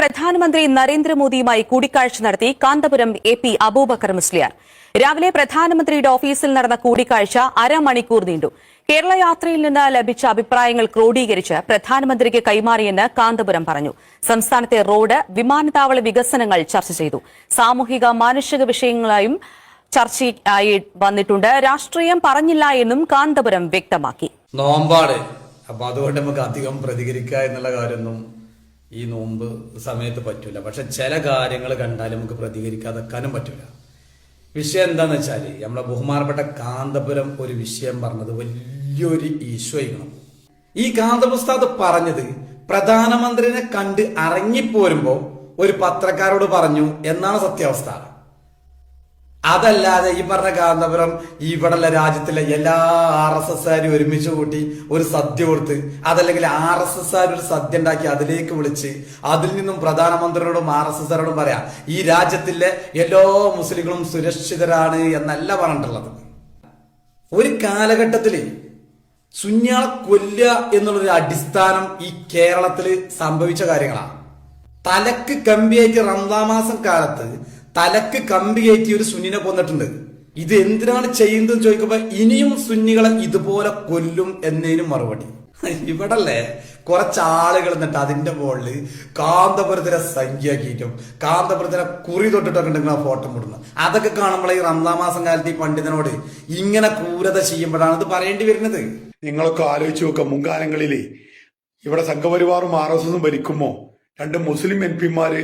പ്രധാനമന്ത്രി നരേന്ദ്രമോദിയുമായി കൂടിക്കാഴ്ച നടത്തി കാന്തപുരം എ പി അബൂബക്കർ മുസ്ലിയാർ. രാവിലെ പ്രധാനമന്ത്രിയുടെ ഓഫീസിൽ നടന്ന കൂടിക്കാഴ്ച അരമണിക്കൂർ നീണ്ടു. കേരള യാത്രയിൽ നിന്ന് ലഭിച്ച അഭിപ്രായങ്ങൾ ക്രോഡീകരിച്ച് പ്രധാനമന്ത്രിക്ക് കൈമാറിയെന്ന് കാന്തപുരം പറഞ്ഞു. സംസ്ഥാനത്തെ റോഡ് വിമാനത്താവള വികസനങ്ങൾ ചർച്ച ചെയ്തു. സാമൂഹിക മാനുഷിക വിഷയങ്ങളായും ചർച്ചയായി വന്നിട്ടുണ്ട്. രാഷ്ട്രീയം പറഞ്ഞില്ല എന്നും കാന്തപുരം വ്യക്തമാക്കി. നോമ്പാട് അപ്പൊ അതുകൊണ്ട് നമുക്ക് അധികം പ്രതികരിക്കുക എന്നുള്ള കാര്യമൊന്നും ഈ നോമ്പ് സമയത്ത് പറ്റൂല. പക്ഷെ ചില കാര്യങ്ങൾ കണ്ടാൽ നമുക്ക് പ്രതികരിക്കാതെക്കാനും പറ്റൂല. വിഷയം എന്താന്ന് വെച്ചാൽ നമ്മളെ ബഹുമാനപ്പെട്ട കാന്തപുരം ഒരു വിഷയം പറഞ്ഞത് വലിയൊരു ഈശ്വയിക്കണം ഈ കാന്തപുസ്താദ് പറഞ്ഞത് പ്രധാനമന്ത്രിനെ കണ്ട് അറങ്ങിപ്പോരുമ്പോൾ ഒരു പത്രക്കാരോട് പറഞ്ഞു എന്നാണ് സത്യാവസ്ഥ. അതല്ലാതെ ഈ പറഞ്ഞ കാന്തപുരം ഇവിടെയുള്ള രാജ്യത്തിലെ എല്ലാ ആർ എസ് എസ്സുകാരും ഒരുമിച്ച് കൂട്ടി ഒരു സദ്യ കൊടുത്ത് അതല്ലെങ്കിൽ ആർ എസ് എസ്സുകാർ ഒരു സദ്യ ഉണ്ടാക്കി അതിലേക്ക് വിളിച്ച് അതിൽ നിന്നും പ്രധാനമന്ത്രിയോടും ആർ എസ് എസ്സുകാരോടും പറയാം ഈ രാജ്യത്തിലെ എല്ലാ മുസ്ലിങ്ങളും സുരക്ഷിതരാണ് എന്നല്ല പറഞ്ഞിട്ടുള്ളത്. ഒരു കാലഘട്ടത്തിൽ സുഞ്ഞാള കൊല്ലുക എന്നുള്ളൊരു അടിസ്ഥാനം ഈ കേരളത്തിൽ സംഭവിച്ച കാര്യങ്ങളാണ്. തലക്ക് കമ്പിയേറ്റ് റംസാമാസം കാലത്ത് തലക്ക് കമ്പി കയറ്റി ഒരു സുന്നിനെ കൊന്നിട്ടുണ്ട്. ഇത് എന്തിനാണ് ചെയ്യുന്നത് ചോദിക്കുമ്പോ ഇനിയും സുന്നികളെ ഇതുപോലെ കൊല്ലും എന്നതിനും മറുപടി. ഇവിടല്ലേ കുറച്ച് ആളുകൾ എന്നിട്ട് അതിന്റെ മുകളിൽ കാന്തപുരത്തിനെ സംഖ്യയാക്കിയിട്ടും കാന്തപുരത്തിനെ കുറി തൊട്ടിട്ടൊക്കെ ഉണ്ടെങ്കിൽ ആ ഫോട്ടോ മുടുന്നു അതൊക്കെ കാണുമ്പോൾ ഈ റംസാ മാസം കാലത്ത് ഈ പണ്ഡിതനോട് ഇങ്ങനെ ക്രൂരത ചെയ്യുമ്പോഴാണ് അത് പറയേണ്ടി വരുന്നത്. നിങ്ങളൊക്കെ ആലോചിച്ചു നോക്കുക മുൻകാലങ്ങളിലെ ഇവിടെ സംഘപരിവാറും ആർ എസ് എസും ഭരിക്കുമോ രണ്ട് മുസ്ലിം എം പിമാര്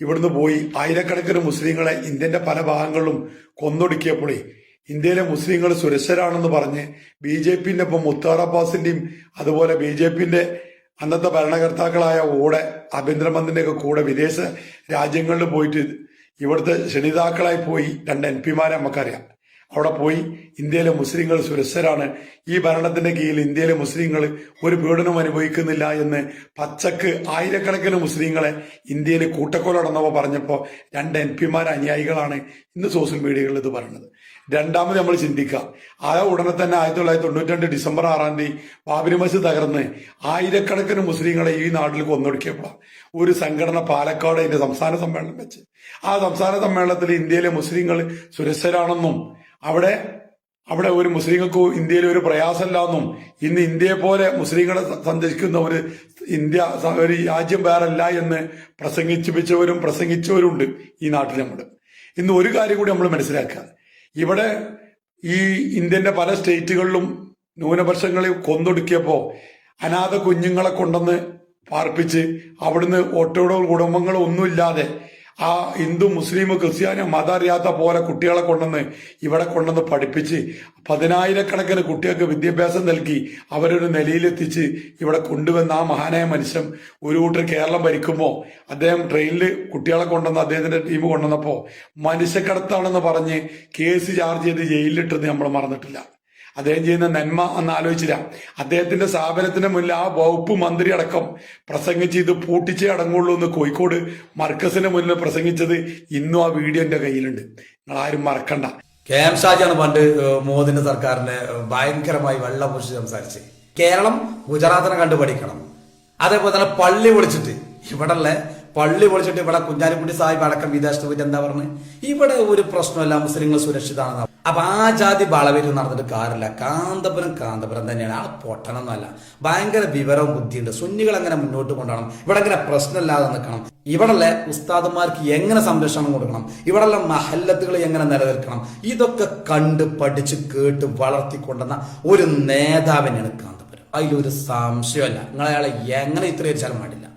ഇവിടുന്ന് പോയി ആയിരക്കണക്കിന് മുസ്ലിങ്ങളെ ഇന്ത്യന്റെ പല ഭാഗങ്ങളിലും കൊന്നൊടുക്കിയപ്പോഴേ ഇന്ത്യയിലെ മുസ്ലിങ്ങൾ സുരക്ഷരാണെന്ന് പറഞ്ഞ് ബി ജെ പിന്റെ ഇപ്പം മുത്താർ അബ്ബാസിന്റെയും അതുപോലെ ബി ജെ പിന്റെ അന്നത്തെ ഭരണകർത്താക്കളായ ഓടെ ആഭ്യന്തരമന്ത്രിന്റെ ഒക്കെ കൂടെ വിദേശ രാജ്യങ്ങളിൽ പോയിട്ട് ഇവിടുത്തെ ക്ഷണിതാക്കളായി പോയി രണ്ട് എം പിമാരെ നമുക്കറിയാം. അവിടെ പോയി ഇന്ത്യയിലെ മുസ്ലിങ്ങൾ സുരക്ഷരാണ് ഈ ഭരണത്തിന്റെ കീഴിൽ ഇന്ത്യയിലെ മുസ്ലിങ്ങൾ ഒരു പീഡനവും അനുഭവിക്കുന്നില്ല എന്ന് പച്ചക്ക് ആയിരക്കണക്കിന് മുസ്ലിങ്ങളെ ഇന്ത്യയിൽ കൂട്ടക്കൊല നടന്നപ്പോൾ പറഞ്ഞപ്പോൾ രണ്ട് എം പിമാർ അനുയായികളാണ് ഇന്ന് സോഷ്യൽ മീഡിയകളിൽ ഇത് പറയുന്നത്. രണ്ടാമത് നമ്മൾ ചിന്തിക്കുക. ആ ഉടനെ തന്നെ ആയിരത്തി തൊള്ളായിരത്തി തൊണ്ണൂറ്റി ഡിസംബർ ആറാം തീയതി ബാബരി മസ്ജിദ് തകർന്ന് ആയിരക്കണക്കിന് മുസ്ലിങ്ങളെ ഈ നാട്ടിൽ കൊന്നൊടുക്കിയപ്പോൾ ഒരു സംഘടന പാലക്കാട് അതിന്റെ സംസ്ഥാന സമ്മേളനം വെച്ച്. ആ സംസ്ഥാന സമ്മേളനത്തിൽ ഇന്ത്യയിലെ മുസ്ലിങ്ങൾ സുരക്ഷരാണെന്നും അവിടെ അവിടെ ഒരു മുസ്ലിങ്ങൾക്ക് ഇന്ത്യയിൽ ഒരു പ്രയാസമില്ലാന്നും ഇന്ന് ഇന്ത്യയെ പോലെ മുസ്ലിങ്ങളെ സന്ദർശിക്കുന്ന ഒരു ഇന്ത്യ ഒരു രാജ്യം വേറല്ല എന്ന് പ്രസംഗിപ്പിച്ചവരും പ്രസംഗിച്ചവരുണ്ട് ഈ നാട്ടിൽ നമ്മൾ. ഇന്ന് ഒരു കാര്യം കൂടി നമ്മൾ മനസ്സിലാക്കുക. ഇവിടെ ഈ ഇന്ത്യന്റെ പല സ്റ്റേറ്റുകളിലും ന്യൂനപക്ഷങ്ങളെ കൊന്നൊടുക്കിയപ്പോൾ അനാഥ കുഞ്ഞുങ്ങളെ കൊണ്ടുവന്ന് പാർപ്പിച്ച് അവിടുന്ന് ഒട്ടോടോ കുടുംബങ്ങളോ ഒന്നുമില്ലാതെ ആ ഹിന്ദു മുസ്ലിം ക്രിസ്ത്യാനി മതറിയാത്ത പോലെ കുട്ടികളെ കൊണ്ടുവന്ന് ഇവിടെ കൊണ്ടുവന്ന് പഠിപ്പിച്ച് പതിനായിരക്കണക്കിന് കുട്ടികൾക്ക് വിദ്യാഭ്യാസം നൽകി അവരൊരു നിലയിലെത്തിച്ച് ഇവിടെ കൊണ്ടുവന്ന ആ മഹാനായ മനുഷ്യൻ ഒരു കൂട്ടർ കേരളം ഭരിക്കുമ്പോൾ അദ്ദേഹം ട്രെയിനിൽ കുട്ടികളെ കൊണ്ടുവന്ന് അദ്ദേഹത്തിന്റെ ടീം കൊണ്ടുവന്നപ്പോൾ മനുഷ്യക്കടത്താണെന്ന് പറഞ്ഞ് കേസ് ചാർജ് ചെയ്ത് ജയിലിലിട്ടത് നമ്മൾ മറന്നിട്ടില്ല. അദ്ദേഹം ചെയ്യുന്ന നന്മ എന്ന് ആലോചിച്ചില്ല. അദ്ദേഹത്തിന്റെ സ്ഥാപനത്തിന് മുന്നിൽ ആ വകുപ്പ് മന്ത്രി അടക്കം പ്രസംഗിച്ച് ഇത് പൂട്ടിച്ചേ അടങ്ങുള്ളൂ എന്ന് കോഴിക്കോട് മർക്കസിന് മുന്നിൽ പ്രസംഗിച്ചത് ഇന്നും ആ വീഡിയോ എന്റെ കയ്യിലുണ്ട്. നിങ്ങൾ ആരും മറക്കണ്ട. കെ എം ഷാജിയാണ് പണ്ട് മോദിന്റെ സർക്കാരിനെ ഭയങ്കരമായി വെള്ളം പൊഴിച്ച് സംസാരിച്ച്. കേരളം ഗുജറാത്തിനെ കണ്ടു പഠിക്കണം. അതേപോലെ തന്നെ പള്ളി പൊളിച്ചിട്ട്. ഇവിടെല്ലേ പള്ളി പൊളിച്ചിട്ട് ഇവിടെ കുഞ്ഞാലിക്കുട്ടി സാഹിബ് അടക്കം വിദേശത്ത് പോയിട്ട് എന്താ പറഞ്ഞത് ഇവിടെ ഒരു പ്രശ്നമല്ല മുസ്ലിങ്ങൾ സുരക്ഷിതമാണെന്ന് അപ്പൊ ആ ജാതി വളവരും നടന്നിട്ട് കാര്യമില്ല. കാന്തപുരം കാന്തപുരം തന്നെയാണ്. ആ പൊട്ടണം എന്നല്ല ഭയങ്കര വിവരവും ബുദ്ധിയുണ്ട്. സുന്നികൾ എങ്ങനെ മുന്നോട്ട് കൊണ്ടുപോകണം? ഇവിടെ എങ്ങനെ പ്രശ്നമില്ലാതെ നിൽക്കണം? ഇവിടെയുള്ള ഉസ്താദന്മാർക്ക് എങ്ങനെ സംരക്ഷണം കൊടുക്കണം? ഇവിടെയുള്ള മഹല്ലത്തുകൾ എങ്ങനെ നിലനിൽക്കണം? ഇതൊക്കെ കണ്ട് പഠിച്ച് കേട്ട് വളർത്തിക്കൊണ്ടുവന്ന ഒരു നേതാവിനെയാണ് കാന്തപുരം. അതിലൊരു സംശയമല്ല നിങ്ങളയാളെ എങ്ങനെ ഇത്രയും വെച്ചാലും പാടില്ല